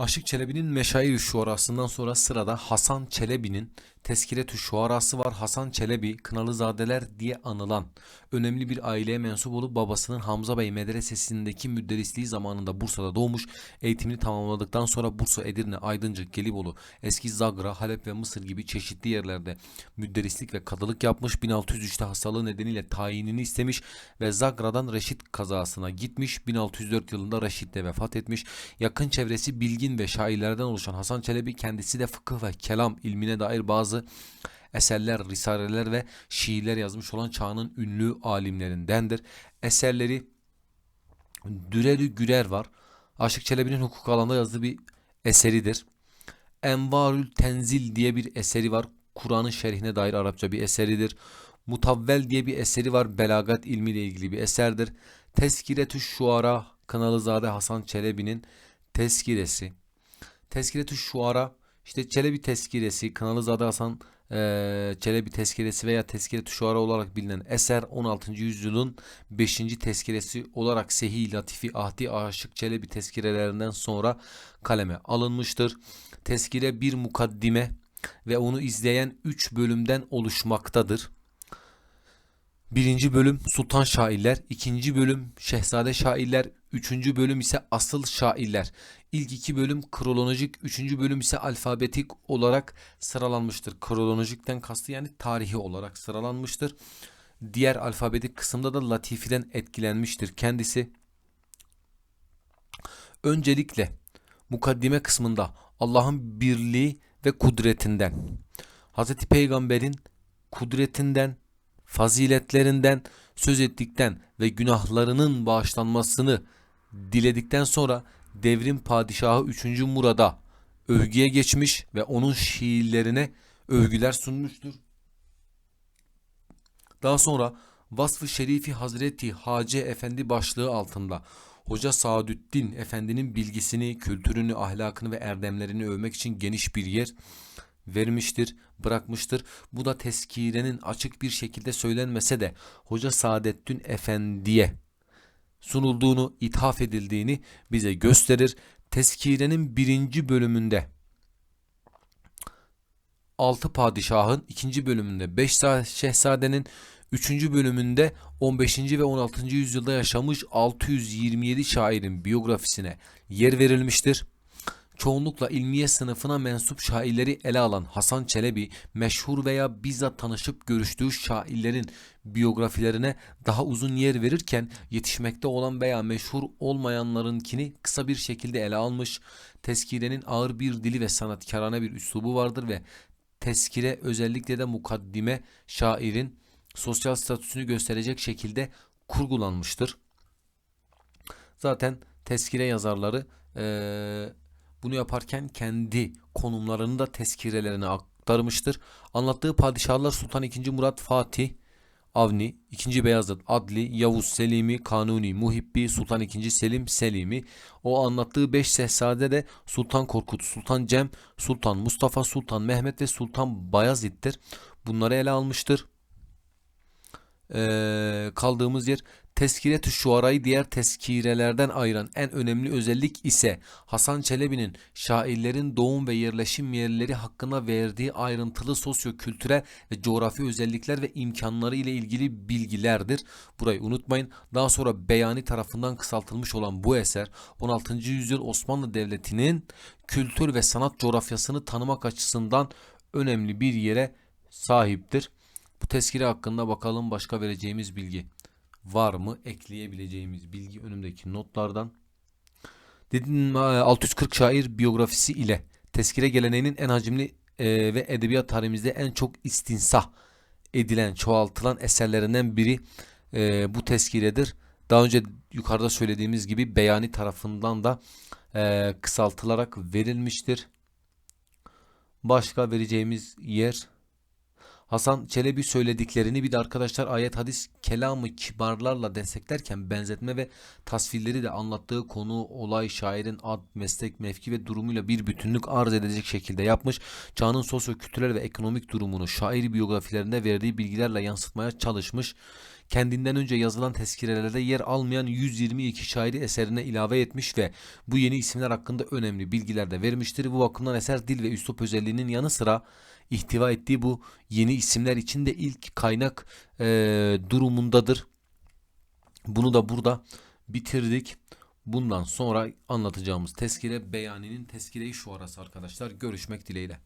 Aşık Çelebi'nin Meşair-i Şuarası'ndan sonra sırada Hasan Çelebi'nin Tezkiretü Şuarası var. Hasan Çelebi, Kınalızadeler diye anılan önemli bir aileye mensup olup babasının Hamza Bey medresesindeki müderrisliği zamanında Bursa'da doğmuş. Eğitimini tamamladıktan sonra Bursa, Edirne, Aydıncık, Gelibolu, eski Zagra, Halep ve Mısır gibi çeşitli yerlerde müderrislik ve kadılık yapmış. 1603'te hastalığı nedeniyle tayinini istemiş ve Zagra'dan Reşit kazasına gitmiş. 1604 yılında Reşit'te vefat etmiş. Yakın çevresi bilgin ve şairlerden oluşan Hasan Çelebi kendisi de fıkıh ve kelam ilmine dair bazı eserler, risaleler ve şiirler yazmış olan çağının ünlü alimlerindendir. Eserleri Düreri Gürer var. Aşık Çelebi'nin hukuk alanında yazdığı bir eseridir. Envarül Tenzil diye bir eseri var. Kur'an'ın şerhine dair Arapça bir eseridir. Mutavvel diye bir eseri var. Belagat ilmiyle ilgili bir eserdir. Teskiretü Şuara Kanalızade Hasan Çelebi'nin teskiresi. Teskiretü Şuara işte Çelebi teskiresi, Kanalızade Hasan eee, Çelebi teskiresi veya Teskiretü Şuara olarak bilinen eser 16. yüzyılın 5. teskiresi olarak Sehi Latifi Ahdi Aşık Çelebi teskirelerinden sonra kaleme alınmıştır. Teskire bir mukaddime ve onu izleyen 3 bölümden oluşmaktadır. Birinci bölüm Sultan Şairler, ikinci bölüm Şehzade Şairler, üçüncü bölüm ise Asıl Şairler. İlk iki bölüm kronolojik, üçüncü bölüm ise alfabetik olarak sıralanmıştır. Kronolojikten kastı yani tarihi olarak sıralanmıştır. Diğer alfabetik kısımda da Latifi'den etkilenmiştir kendisi. Öncelikle mukaddime kısmında Allah'ın birliği ve kudretinden, Hz. Peygamber'in kudretinden, faziletlerinden söz ettikten ve günahlarının bağışlanmasını diledikten sonra devrim padişahı 3. Murad'a övgüye geçmiş ve onun şiirlerine övgüler sunmuştur. Daha sonra Vasfı Şerifi Hazreti Hacı Efendi başlığı altında Hoca Saadüddin Efendi'nin bilgisini, kültürünü, ahlakını ve erdemlerini övmek için geniş bir yer vermiştir, bırakmıştır. Bu da teskirenin açık bir şekilde söylenmese de Hoca Saadettin Efendi'ye sunulduğunu, ithaf edildiğini bize gösterir. Teskirenin birinci bölümünde 6 padişahın, ikinci bölümünde 5 şehzadenin, üçüncü bölümünde 15. ve 16. yüzyılda yaşamış 627 şairin biyografisine yer verilmiştir. Çoğunlukla ilmiye sınıfına mensup şairleri ele alan Hasan Çelebi, meşhur veya bizzat tanışıp görüştüğü şairlerin biyografilerine daha uzun yer verirken yetişmekte olan veya meşhur olmayanlarınkini kısa bir şekilde ele almış. Tezkirenin ağır bir dili ve sanatkarane bir üslubu vardır ve tezkire özellikle de mukaddime şairin sosyal statüsünü gösterecek şekilde kurgulanmıştır. Zaten tezkire yazarları eee bunu yaparken kendi konumlarını da tezkirelerine aktarmıştır. Anlattığı padişahlar Sultan II. Murat Fatih, Avni, II. Beyazıt, Adli, Yavuz, Selimi, Kanuni, Muhibbi, Sultan II. Selim, Selimi. O anlattığı beş şehzade de Sultan Korkut, Sultan Cem, Sultan Mustafa, Sultan Mehmet ve Sultan Bayezid'dir. Bunları ele almıştır. Ee, kaldığımız yer Tezkiretü Şuara'yı diğer tezkirelerden ayıran en önemli özellik ise Hasan Çelebi'nin şairlerin doğum ve yerleşim yerleri hakkında verdiği ayrıntılı sosyo-kültürel ve coğrafi özellikler ve imkanları ile ilgili bilgilerdir. Burayı unutmayın. Daha sonra Beyani tarafından kısaltılmış olan bu eser 16. yüzyıl Osmanlı Devleti'nin kültür ve sanat coğrafyasını tanımak açısından önemli bir yere sahiptir. Bu tezkire hakkında bakalım başka vereceğimiz bilgi var mı ekleyebileceğimiz bilgi önümdeki notlardan. Dedim 640 şair biyografisi ile tezkire geleneğinin en hacimli e, ve edebiyat tarihimizde en çok istinsah edilen, çoğaltılan eserlerinden biri e, bu tezkiredir. Daha önce yukarıda söylediğimiz gibi Beyani tarafından da e, kısaltılarak verilmiştir. Başka vereceğimiz yer Hasan Çelebi söylediklerini bir de arkadaşlar ayet hadis kelamı kibarlarla desteklerken benzetme ve tasvirleri de anlattığı konu, olay, şairin ad, meslek, mevki ve durumuyla bir bütünlük arz edecek şekilde yapmış. Çağının sosyo-kültürel ve ekonomik durumunu şair biyografilerinde verdiği bilgilerle yansıtmaya çalışmış. Kendinden önce yazılan tezkirelerde yer almayan 122 şairi eserine ilave etmiş ve bu yeni isimler hakkında önemli bilgiler de vermiştir. Bu bakımdan eser dil ve üslup özelliğinin yanı sıra ihtiva ettiği bu yeni isimler için de ilk kaynak eee, durumundadır. Bunu da burada bitirdik. Bundan sonra anlatacağımız tezkire beyaninin tezkire-i şuarası arkadaşlar. Görüşmek dileğiyle.